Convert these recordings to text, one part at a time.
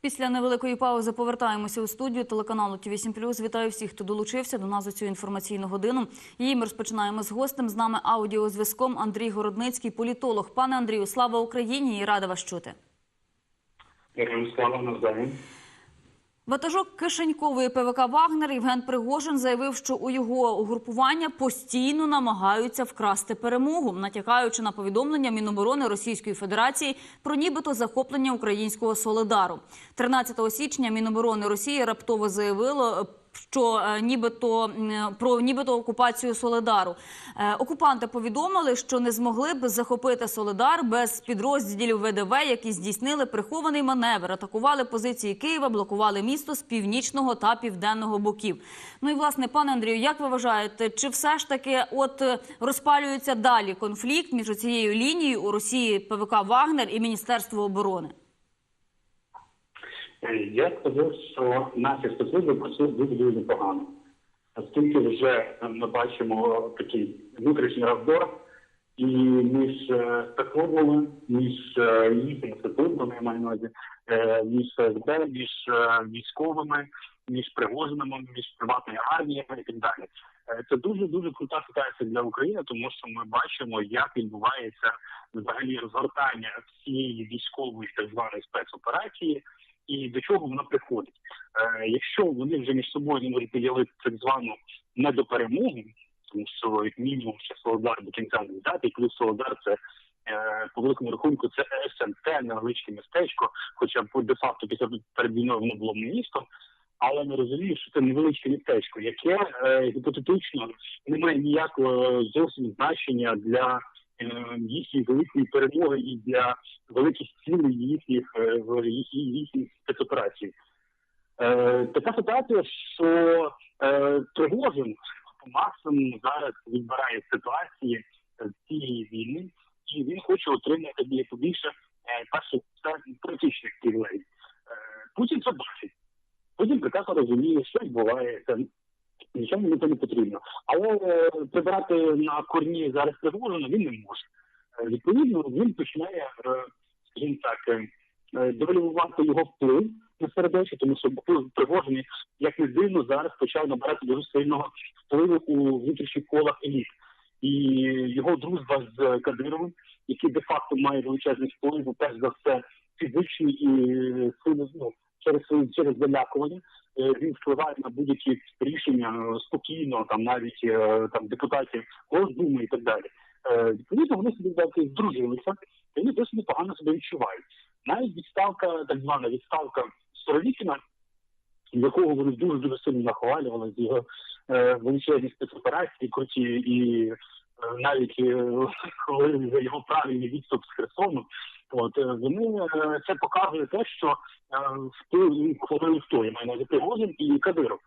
Після невеликої паузи повертаємося у студію телеканалу «Ті-8+». Вітаю всіх, хто долучився до нас у цю інформаційну годину. Її ми розпочинаємо з гостем. З нами аудіозв'язком Андрій Городницький, політолог. Пане Андрію, слава Україні і рада вас чути. Героям слава навзаєм. Ватажок Кишенькової ПВК Вагнер Євген Пригожин заявив, що у його угрупування постійно намагаються вкрасти перемогу, натякаючи на повідомлення Міноборони Російської Федерації про нібито захоплення українського Солидару. 13 січня Міноборони Росії раптово заявило. Що е, нібито про нібито окупацію Солидару Е, окупанти повідомили, що не змогли б захопити Солидар без підрозділів ВДВ, які здійснили прихований маневр, атакували позиції Києва, блокували місто з північного та південного боків. Ну і власне, пане Андрію, як ви вважаєте, чи все ж таки от е, розпалюється далі конфлікт між цією лінією у Росії ПВК Вагнер і Міністерство оборони? Е, Я скажу, що наші спецслужби працюють дуже дуже непогано. Оскільки вже е, ми бачимо такий внутрішній роздор і між е, спецслужбами, між е, їхніми спецслужбами, я маю на увазі, е, між ФСБ, між е, військовими, між Пригожинами, між приватною арміями і так далі. Е, Це дуже дуже крута ситуація для України, тому що ми бачимо, як відбувається взагалі розгортання всієї військової так званої спецоперації і до чого вона приходить. Е, якщо вони вже між собою не можуть поділити так звану недоперемогу, тому що як мінімум ще Солодар до кінця не взяти, і плюс Солодар це е, по великому рахунку це СМТ, невеличке містечко, хоча б де факто після перед війною воно було містом. Але ми розуміємо, що це невеличке містечко, яке е, гіпотетично не має ніякого зовсім значення для е, їхньої великої перемоги і для великих цілей їхніх е, їхніх спецоперацій. Е, така ситуація, що Пригожин по максимуму зараз відбирає ситуації е, цієї війни, і він хоче отримати біля побільше перше це політичних. Е, Путін це бачить. Путін прекрасно розуміє, що відбувається. Це не потрібно. Але прибирати на корні зараз Пригожина він не може. Е, Відповідно, він починає, е, скажімо так, е, девальвувати його вплив на середовище, тому що вплив Пригожин, як не дивно, зараз почав набирати дуже сильного впливу у внутрішніх колах еліт. І його дружба з Кадировим, який де-факто має величезний вплив, перш за все, фізичний і ну, через через залякування. Е, Він впливає на будь-які рішення е, спокійно, там навіть е, там депутатів Госдуми і так далі. Відповідно, вони собі так здружилися, і вони досить непогано себе відчувають. Навіть відставка, так звана відставка Суровікіна, якого вони дуже дуже сильно нахвалювали з його величезні спецоперації, круті і навіть е, коли за його правильний відступ з Херсону. От е, вони е, це показує те, що вплив хвалили хто я маю на увазі і Кадиров,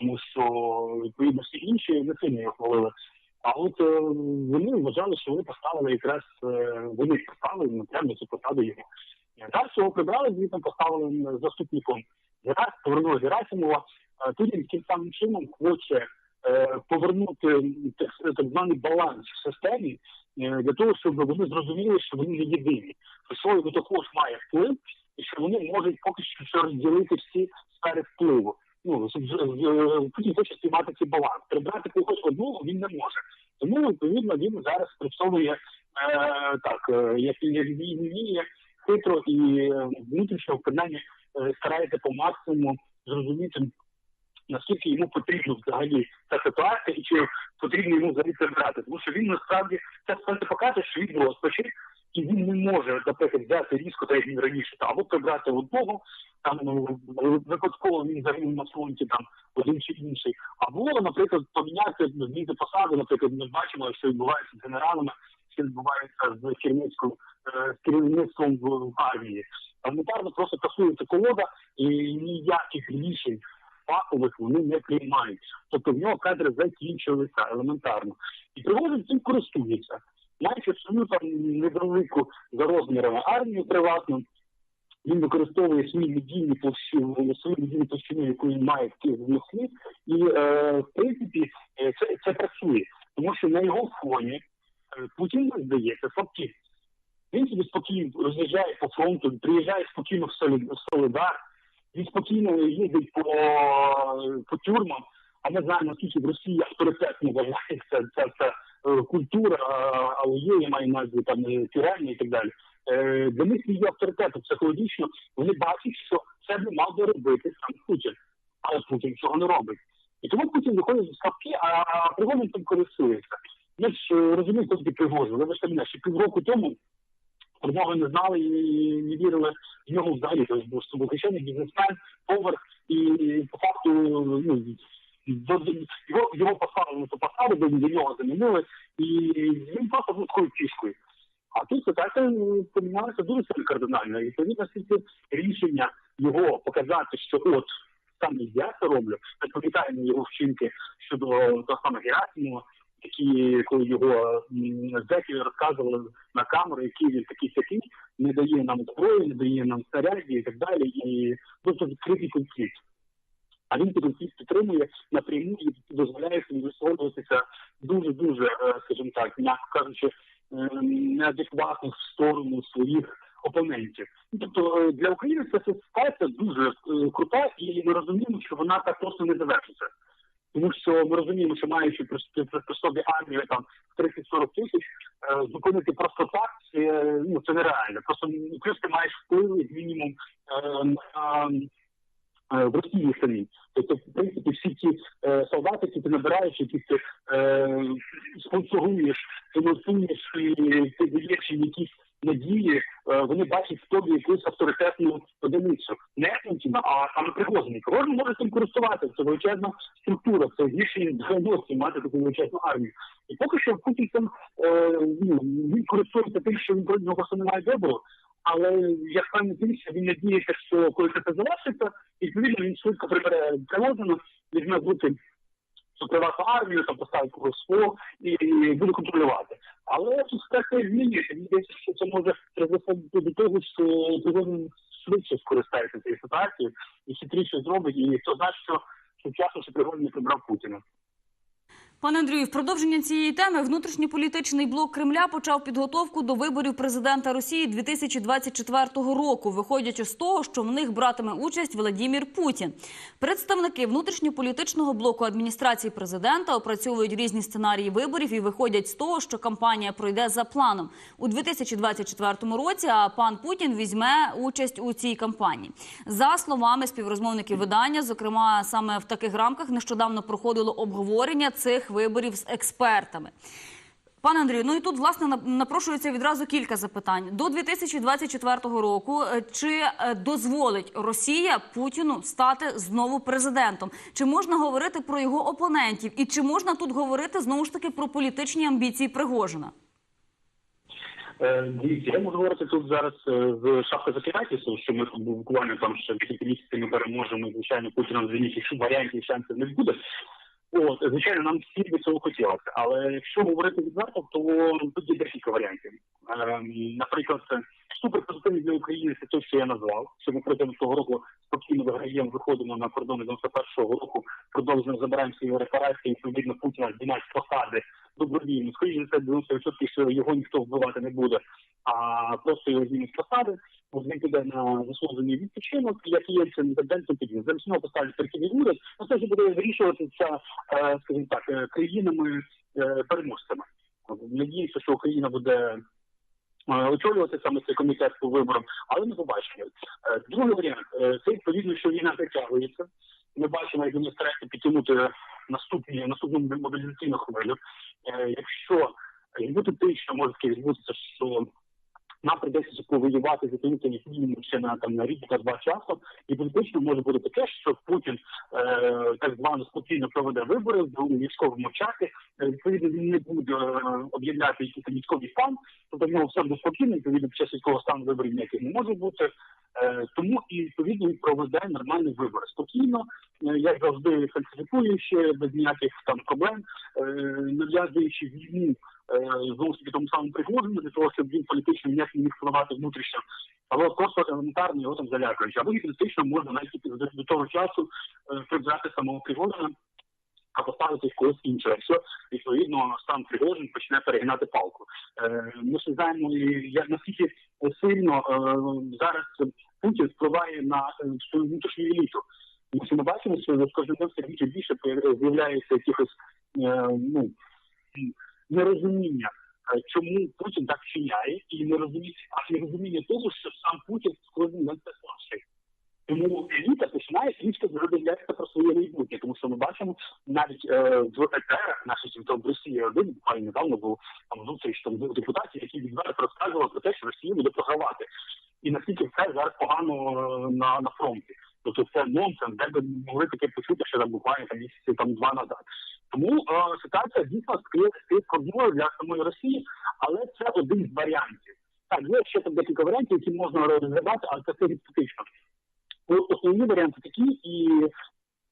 тому що відповідно всі інші не сильно його хвалили. А от вони вважали, що вони поставили якраз вони поставили на прямо цю посаду його. Зараз його прибрали, звідти поставили заступником Герас, повернули Герасимова. Тут таким самим чином хоче повернути так, званий баланс в системі е, для того, щоб вони зрозуміли, що вони не єдині, що також має вплив, і що вони можуть поки що розділити всі сфери впливу. Ну, Путін хоче спіймати цей баланс. Прибрати когось одного він не може. Тому відповідно він зараз спрацьовує е, так, е, як, як він вміє хитро і е, внутрішньо принаймні е, старається по максимуму зрозуміти, наскільки йому потрібно взагалі ця ситуація і чи потрібно йому взагалі це брати. Тому що він насправді це все показує, що він розпаче, і він не може, наприклад, взяти різко, так як він раніше, або прибрати одного, там ну, випадково він загинув на фронті там один чи інший, або, наприклад, поміняти змінити посаду, наприклад, ми бачимо, що відбувається з генералами, що відбувається з керівництвом е, з керівництвом в, армії. Елементарно просто тасується колода і ніяких рішень фахових вони не приймають. Тобто в нього кадри закінчилися елементарно. І Пригожин цим користується. Маючи свою там невелику за розмірами армію приватну, він використовує свої медійні площини, свою медійну площину, яку він має в Києві в Москві, і е, в принципі е, це, це працює, тому що на його фоні е, Путін здається слабкість. Він собі спокійно роз'їжджає по фронту, приїжджає спокійно в Солі- в Солидар, він спокійно їздить по, по тюрмам, а ми знаємо, наскільки в Росії авторитетно вважається ця, ця е, культура, а- але є, я маю на там е, тюремні і так далі. Е, Для них є авторитетом психологічно, вони бачать, що це би мав би робити сам Путін, але Путін цього не робить. І тому Путін виходить з ставки, а Пригожин тим користується. Ми ж розуміємо, хто такий Пригожин. Вибачте мене, ще півроку тому Промови не знали і не вірили в нього взагалі. Тобто був звичайний бізнесмен, повар, і по факту ну, до, його, його поставили на ту посаду, до, нього замінили, і він просто був такою фішкою. А тут ситуація е, помінялася дуже сильно кардинально. І відповідно рішення його показати, що от саме я це роблю, ми пам'ятаємо його вчинки щодо того самого Герасимова, які коли його зеки розказували на камеру, який він такий сякий, не дає нам зброї, не дає нам снарядів і так далі. І просто відкритий конфлікт. А він конфлікт підтримує напряму і дозволяє собі висловлюватися дуже дуже, скажімо так, м'яко кажучи, е, неадекватно в сторону своїх опонентів. Тобто е, для України ця ситуація дуже е, крута, і ми розуміємо, що вона так просто не завершиться. Тому що ми розуміємо, що маючи при, при, при собі армію там 30-40 тисяч, е, зупинити просто так, це, ну, це нереально. Просто плюс ти маєш вплив мінімум е, на в Росії самі. Тобто, в принципі, всі ті е, солдати, які ти набираєш, які ти е, спонсоруєш, фінансуєш і ти даєш їм якісь надії, е, вони бачать в тобі якусь авторитетну одиницю. Не Путіна, а саме Пригожин. Пригожин може цим користуватися. Це величезна структура, це гірше ніж 90 мати таку величезну армію. І поки що Путін цим е, ну, він користується тим, що він нього просто немає вибору. Але я впевнений тим, що він надіється, що коли це завершиться, відповідно він швидко прибере Пригожина, візьме бути приватну армію, там поставить когось свого і, буде контролювати. Але тут ситуація змінюється. Мені здається, що це може призвести до того, що Пригожин швидше скористається цією ситуацією і хитріше зробить, і хто знає, що часу, що Пригожин не прибрав Путіна. Пане Андрію, в продовження цієї теми внутрішньополітичний блок Кремля почав підготовку до виборів президента Росії 2024 року, виходячи з того, що в них братиме участь Владімір Путін. Представники внутрішньополітичного блоку адміністрації президента опрацьовують різні сценарії виборів і виходять з того, що кампанія пройде за планом у 2024 році. А пан Путін візьме участь у цій кампанії. За словами співрозмовників видання, зокрема саме в таких рамках нещодавно проходило обговорення цих виборів з експертами. Пане Андрію, ну і тут власне напрошується відразу кілька запитань до 2024 року. е, Чи е, дозволить Росія Путіну стати знову президентом? Чи можна говорити про його опонентів? І чи можна тут говорити знову ж таки про політичні амбіції Пригожина? Е, Дивіться, я можу говорити тут зараз з шапки закидательства, що ми буквально там ще декілька місяців ми переможемо, звичайно, Путіна з інших варіантів шансів не буде. От, звичайно, нам всі би цього хотілося. Але якщо говорити відверто, то тут є декілька варіантів. Е, наприклад, суперпозитивний для України це те, що я назвав, що ми протягом цього року спокійно виграємо, виходимо на кордони 91-го року, продовжуємо забираємо свої репарації, відповідно Путіна знімають посади добровільно. Скоріше це 90% що його ніхто вбивати не буде, а просто його знімуть посади. От він піде на заслужений відпочинок, як є не день тоді. Замість нього поставлять перехідний уряд. Ну це вже буде вирішуватися, е, скажімо так, е, країнами е, переможцями. Надіюся, що Україна буде очолювати саме цей комітет по виборам, але ми побачимо. Е, Другий варіант е, це відповідно, що війна затягується. Ми бачимо, як вони стараються підтягнути наступні наступну мобілізаційну хвилю. Е, Якщо гіпотетично те, може таке відбутися, що нам прийдеться повоювати за як мінімум ще на там на рік та два часу, і політично може бути таке, що Путін е, так звано спокійно проведе вибори в військовому часі. Е, Відповідно, він не буде е, об'являти якийсь військовий стан, тобто в нього все буде спокійно, відповідно, під час військового стану виборів ніяких не може бути. Е, тому і відповідно він проведе нормальні вибори спокійно, е, як завжди фальсифікуючи без ніяких там проблем, е, нав'язуючи війну знову ж таки тому самому Пригожину, для того, щоб він політично ніяк не міг впливати внутрішньо, але просто елементарно його там залякуючи. Або і політично можна навіть до, того часу е, прибрати самого Пригожина, а поставити когось іншого, якщо відповідно сам Пригожин почне перегинати палку. Е, ми ж знаємо, як наскільки сильно е, зараз Путін впливає на е, свою внутрішню еліту. Тому що ми бачимо, що з кожним днем все більше з'являється якихось е, ну, нерозуміння, е, чому Путін так вчиняє, і нерозуміння, а нерозуміння того, що сам Путін кожним днем все слабший. Тому еліта починає трішки задивлятися про своє майбутнє, тому що ми бачимо навіть е, в наших там в Росії один буквально недавно був там зустріч там двох депутатів, які відверто розказували про те, що Росія буде програвати, і наскільки все зараз погано е, на, на фронті. Тобто це нонсенс, де би могли таке почути, що там буквально там місяці там два назад. Тому е, ситуація дійсно стає складною для самої Росії, але це один з варіантів. Так, є ще там декілька варіантів, які можна розглядати, але це гіпотетично. От Основні варіанти такі, і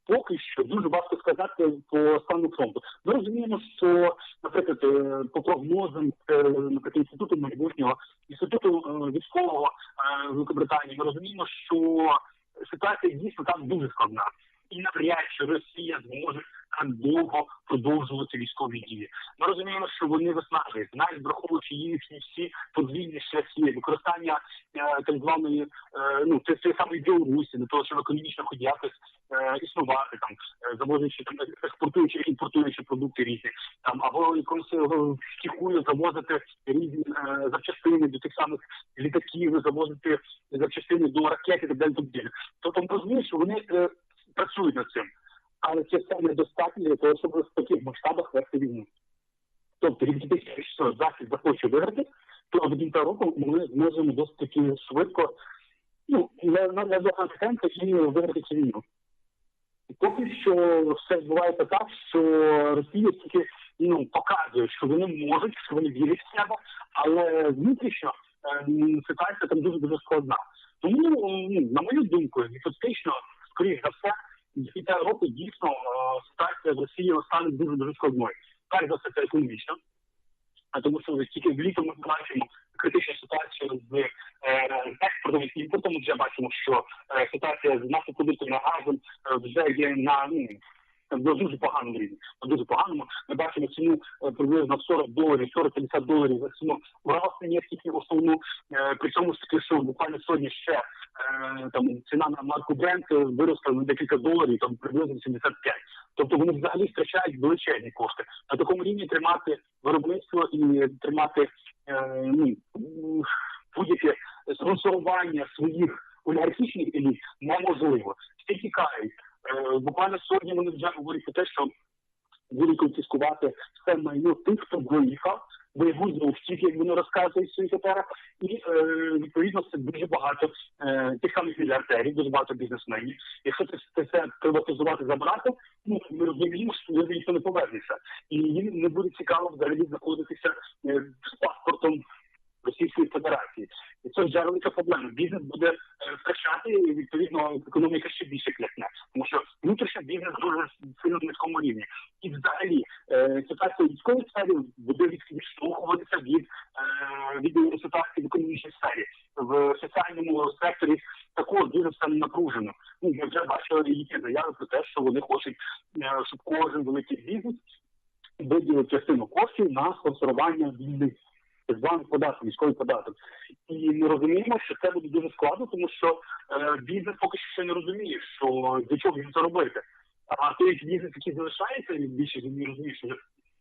поки що дуже важко сказати по стану фронту. Ми розуміємо, що, наприклад, е, по прогнозам е, наприклад, інституту майбутнього, інституту е, військового Великобританії, ми розуміємо, що ситуація дійсно там дуже складна. І навряд чи Росія зможе так довго продовжувати військові дії. Ми розуміємо, що вони виснажують, навіть враховуючи їхні всі подвійні шляхи, використання е, так званої е, ну це це Білорусі, для того, щоб економічно хоч якось е, існувати там, е, завозячи там експортуючи імпортуючи продукти різні, там або якомусь е, втіхую завозити різні е, запчастини до тих самих літаків, завозити запчастини до ракет так далі. Тобто ми розуміємо, що вони е, працюють над цим. Але це все недостатньо для того, щоб в таких масштабах вести війну. Тобто, якщо захід захоче виграти, то до кінця року ми зможемо досить таки швидко ну, не, темпи і виграти цю війну. Поки що все відбувається так, що Росія тільки ну, показує, що вони можуть, що вони вірять в себе, але внутрішньо е, ситуація там дуже дуже складна. Тому, ну, на мою думку, фактично, скоріш за все, до Європи дійсно е, ситуація в Росії стане дуже дуже складною. Перш за все, це економічно, а тому що тільки влітом ми бачимо критичну ситуацію з е, експортом і імпортом. Вже бачимо, що е, ситуація з нафтопродуктами газом е, вже є на на дуже поганому рівні. Дуже поганому. Ми бачимо ціну е, приблизно в 40 доларів, 40-50 доларів за ціну уралської нефтики основну. Е, при цьому таки, що буквально сьогодні ще е, там ціна на марку е, виросла на декілька доларів, там приблизно 75. Тобто вони взагалі втрачають величезні кошти. На такому рівні тримати виробництво і тримати ну, будь-яке спонсорування своїх олігархічних еліт неможливо. Всі тікають. Е, буквально сьогодні вони вже говорять про те, що будуть конфіскувати все майно тих, хто виїхав, бойову зустріч, як вони розказують в своїх етерах, і е, відповідно це дуже багато е, тих самих мільярдерів, дуже багато бізнесменів. Якщо це, це все приватизувати, забрати, ну ми розуміємо, що люди ніхто не повернеться, і їм не буде цікаво взагалі знаходитися з паспортом. Російської Федерації, і це вже велика проблема. Бізнес буде е, втрачати, і відповідно економіка ще більше клякне, тому що внутрішній бізнес дуже сильно низькому рівні. І взагалі е, ситуація в військовій сфері буде відштовхуватися від, е, від ситуації в економічній сфері. В соціальному секторі також дуже все напружено. Ну ми вже бачили їхні заяви про те, що вони хочуть, щоб кожен великий бізнес виділив частину коштів на спонсорування війни так званий податок, військовий податок. І ми розуміємо, що це буде дуже складно, тому що е, бізнес поки що не розуміє, що для чого їм це робити. А той бізнес, який залишається, і більше не розуміє, що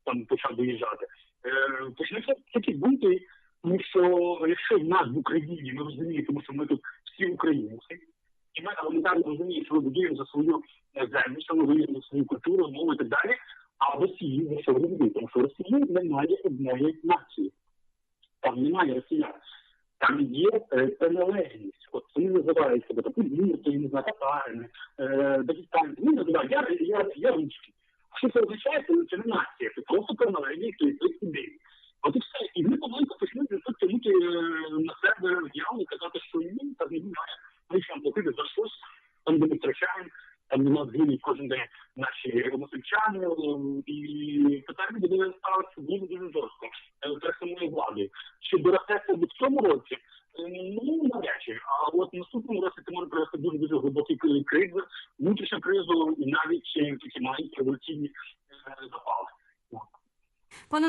там почав доїжджати, е, почнуться такі бунти, тому що якщо в нас в Україні ми розуміємо, тому що ми тут всі українці, і ми елементарно розуміємо, що ми будуємо за свою е, землю, що ми воюємо за свою культуру, мову і так далі. А в Росії за що вони? Тому що в Росії немає одної нації там немає росіян. Там є е, приналежність. От вони називають себе ліртою, не знаю, татарами, е, дагестанці. Вони називають я, я, я русський. А що це означає? Це, нація, це просто приналежність якоїсь ідеї. От і все. І помаленьку почнуть тут тягнути е, на себе явно казати, що ні, так не буває. Ми ще платити за щось, там ми втрачаємо, там у нас гинуть кожен день наші односельчани, е, і питання буде ставитися дуже дуже great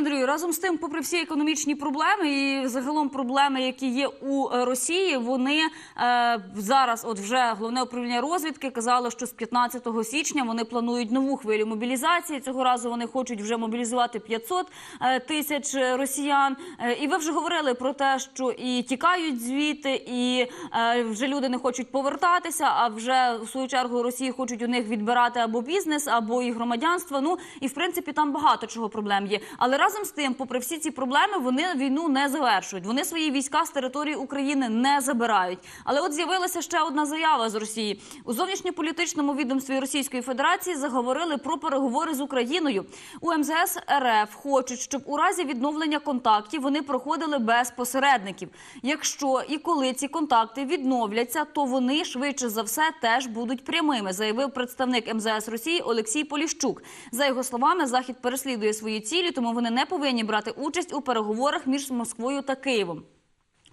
Андрію, разом з тим, попри всі економічні проблеми і загалом проблеми, які є у е, Росії, вони е, зараз, от вже головне управління розвідки казало, що з 15 січня вони планують нову хвилю мобілізації. Цього разу вони хочуть вже мобілізувати 500 е, тисяч росіян. Е, і ви вже говорили про те, що і тікають звідти, і е, вже люди не хочуть повертатися. А вже в свою чергу Росії хочуть у них відбирати або бізнес, або і громадянство. Ну і в принципі там багато чого проблем є. Але разом з тим, попри всі ці проблеми, вони війну не завершують. Вони свої війська з території України не забирають. Але от з'явилася ще одна заява з Росії у зовнішньополітичному відомстві Російської Федерації. Заговорили про переговори з Україною. У МЗС РФ хочуть, щоб у разі відновлення контактів вони проходили без посередників. Якщо і коли ці контакти відновляться, то вони швидше за все теж будуть прямими, заявив представник МЗС Росії Олексій Поліщук. За його словами, захід переслідує свої цілі, тому вони не повинні брати участь у переговорах між Москвою та Києвом.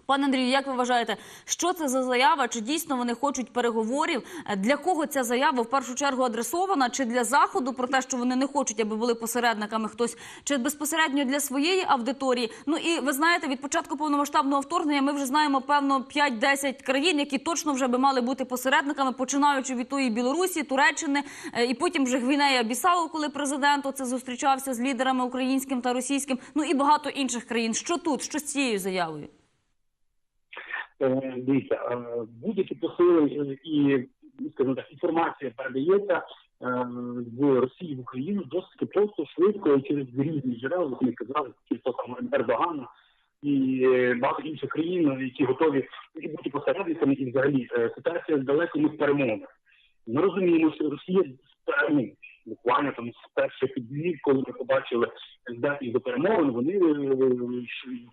Пане Андрію, як ви вважаєте, що це за заява? Чи дійсно вони хочуть переговорів? Е, Для кого ця заява в першу чергу адресована? Чи для заходу про те, що вони не хочуть, аби були посередниками хтось, чи безпосередньо для своєї аудиторії? Ну і ви знаєте, від початку повномасштабного вторгнення ми вже знаємо певно 5-10 країн, які точно вже би мали бути посередниками, починаючи від тої Білорусі, Туреччини, е, і потім вже Гвінея Бісау, коли президент оце зустрічався з лідерами українським та російським. Ну і багато інших країн. Що тут? Що з цією заявою? Е, Дивіться, е, будь-які посили е, і скажімо так, інформація передається з Росії в Україну досить просто швидко через різні джерела, як ми казали, хто там Ердогана і багато інших країн, які готові бути посередниками, і взагалі ситуація далеко не в. Ми розуміємо, що Росія ну, буквально там з перших днів, коли ми побачили здатність до перемовин, вони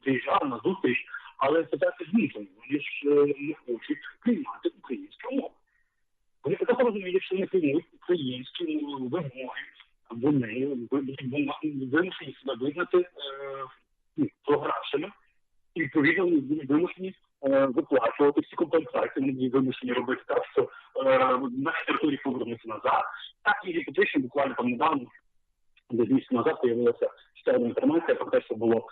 приїжджали на зустріч, але ситуація змінюється. Вони ж е, не хочуть приймати українську мову. Вони так розуміють, що вони приймуть українські вимоги, вони вимушені себе визнати е, ну, програвшими, і відповідно вимушені е, виплачувати всі компенсації, вони вимушені робити так, що наші території повернуться назад. Так і фактично буквально там недавно, десь місяць назад, з'явилася ще одна інформація про те, що було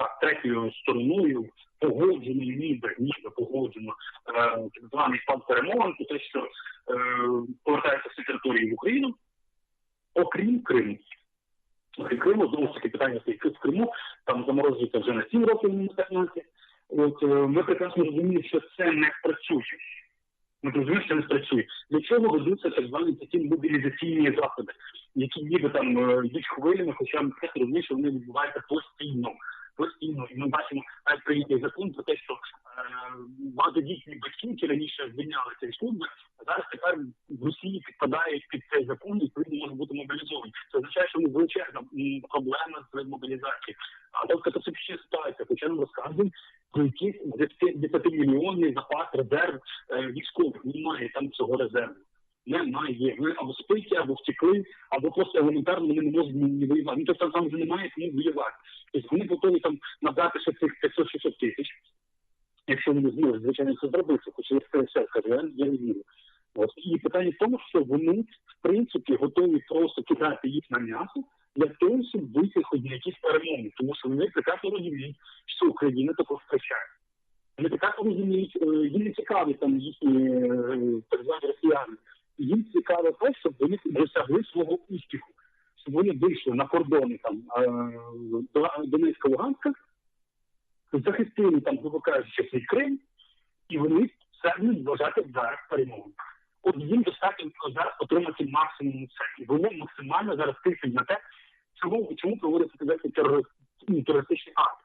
так, третьою стороною погоджено, ніби, ніби погоджено е, так званий план перемовин, про те, що е, повертаються всі території в Україну, окрім Криму. Окрім Криму, знову ж таки питання стоїть в Криму, там заморозується вже на 7 років, 15. От е, ми прекрасно розуміємо, що це не працює. Ми розуміємо, що не спрацює. Для чого ведуться так звані такі мобілізаційні заходи, які ніби там йдуть хвилями, хоча ми розуміємо, що вони відбуваються постійно. Постійно. І ми бачимо навіть прийнятий закон про те, що е, багатодітні батьки, які раніше звільнялися від служби, зараз тепер в Росії підпадають під цей закон і відповідно можуть бути мобілізовані. Це означає, що величезна проблема з мобілізацією. А тут катастрофічна ситуація, хоча нам розказують про якийсь 10-мільйонний запас резерв е, військових. Немає там цього резерву. Немає. Вони або спиті, або втекли, або просто елементарно вони не можуть ні воювати. Ну тобто там вже немає кому воювати. Тобто вони готові там надати ще цих 500-600 тисяч, якщо вони зможуть, звичайно, це зробити, хоч я все скажу, я, я не вірю. От. І питання в тому, що вони, в принципі, готові просто кидати їх на м'ясо для того, щоб вийти хоч на якісь перемоги. Тому що вони прекрасно розуміють, що Україна також втрачає. Вони прекрасно розуміють, е, їм не цікаві там їхні е, так звані росіяни. Їм цікаво те, щоб вони досягли свого успіху, щоб вони вийшли на кордони там е, До- Донецька, Луганська, захистили там, грубо кажучи, свій Крим, і вони самі вважати зараз перемогу. От їм достатньо зараз отримати максимум це. Вони максимально зараз тиснуть на те, чому, чому проводиться ну, терористичний акт.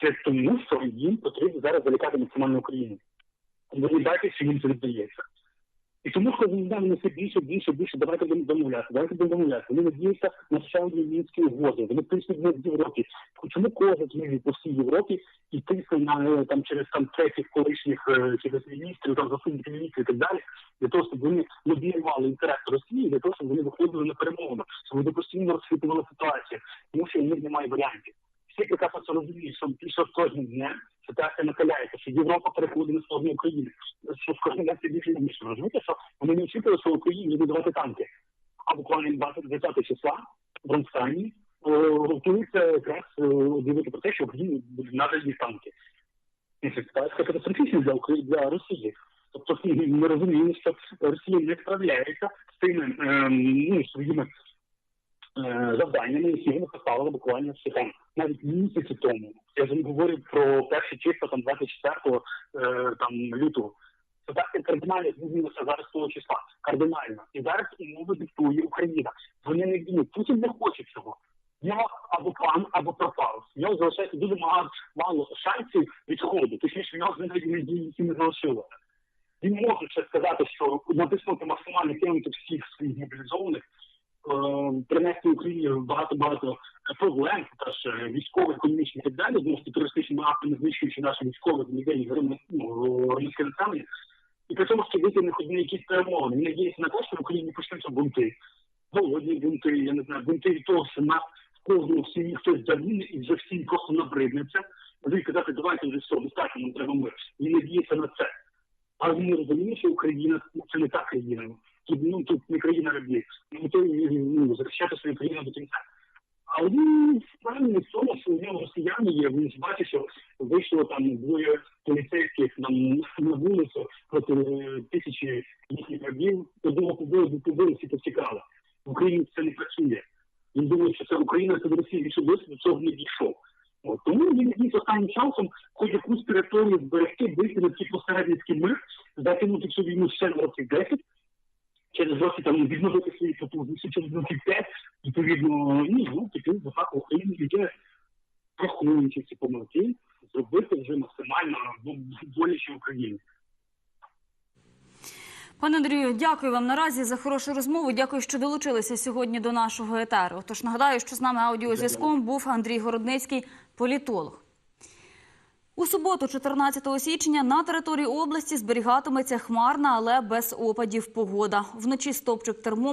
Це тому, що їм потрібно зараз залякати максимально Україну. Вони бачать, що їм це віддається. І тому вони дали все більше, більше, більше, давайте будемо домовлятися, давайте будемо домовлятися. Вони надіються на ще одні мінські угоди, вони тиснуть на Європі. Чому кожен змінює по всій Європі і тисне на е, там через там третіх колишніх е, через міністрів, там заступників міністрів і так далі, для того, щоб вони лобіювали інтерес Росії, для того, щоб вони виходили на перемовину, щоб вони постійно розхитували ситуацію, тому що у них немає варіантів. Всі прекрасно розуміють, що більше кожним днем ситуація накаляється, що Європа переходить на сторону України, що з кожним днем це більше більше. Розумієте, що вони не очікували, що в Україні будуть давати танки. А буквально 20 числа в Рамштайні е, готуються якраз е, про те, що Україні будуть надані танки. І це ситуація катастрофічна для України для Росії. Тобто ми розуміємо, що Росія не справляється з тими е, ну, своїми завданнями, які вони поставили буквально ще там навіть місяці тому. Я вже не говорю про перші числа там 24 е, там лютого. Ситуація кардинально змінилася зараз того числа. Кардинально. І зараз умови диктує Україна. Вони не вміють. Путін не хоче цього. Нього або план, або пропав. В нього залишається дуже мало, мало шансів відходу. Точніше, в нього навіть надії, які не залишилося. Він може ще сказати, що натиснути максимально кинути всіх своїх мобілізованих, е, принести Україні багато-багато проблем, теж е, військових, економічних і так далі, знову терористичними актами, знищуючи наших військових людей, громад- ну, населення. І при тому, що вийти не хоч якісь перемоги. Він надіється на те, що в Україні почнуться бунти. Голодні бунти, я не знаю, бунти від того, що нас в кожному сім'ї хтось загине і вже всім просто набриднеться. Вони казати, давайте вже все, достатньо, нам треба мир. Він надіється на це. Але він не розуміє, що Україна це не та країна. Ну, тут не країна рабів. Ми готові ну, захищати свою країну до кінця. Але впевнений в тому, що у нього росіяни є. Він бачить, що вийшло там двоє поліцейських нам на вулицю проти тисячі їхніх рабів. Одного побили, побили, всі повтікали. В Україні це не працює. Він думає, що це Україна, це Росія більше досі до цього не дійшов. От, тому він якийсь останнім часом хоч якусь територію зберегти, вийти на ці посередницький мир, затягнути цю війну ще на років 10, через роки там відновити свої потужності, через років 5, відповідно, ну, ну, таки за факту України йде, прохуючи ці помилки, зробити вже максимально ну, боляче Україні. Пане Андрію, дякую вам наразі за хорошу розмову. Дякую, що долучилися сьогодні до нашого етеру. Тож нагадаю, що з нами аудіозв'язком був Андрій Городницький, політолог. У суботу, 14 січня, на території області зберігатиметься хмарна, але без опадів погода. Вночі стопчик термо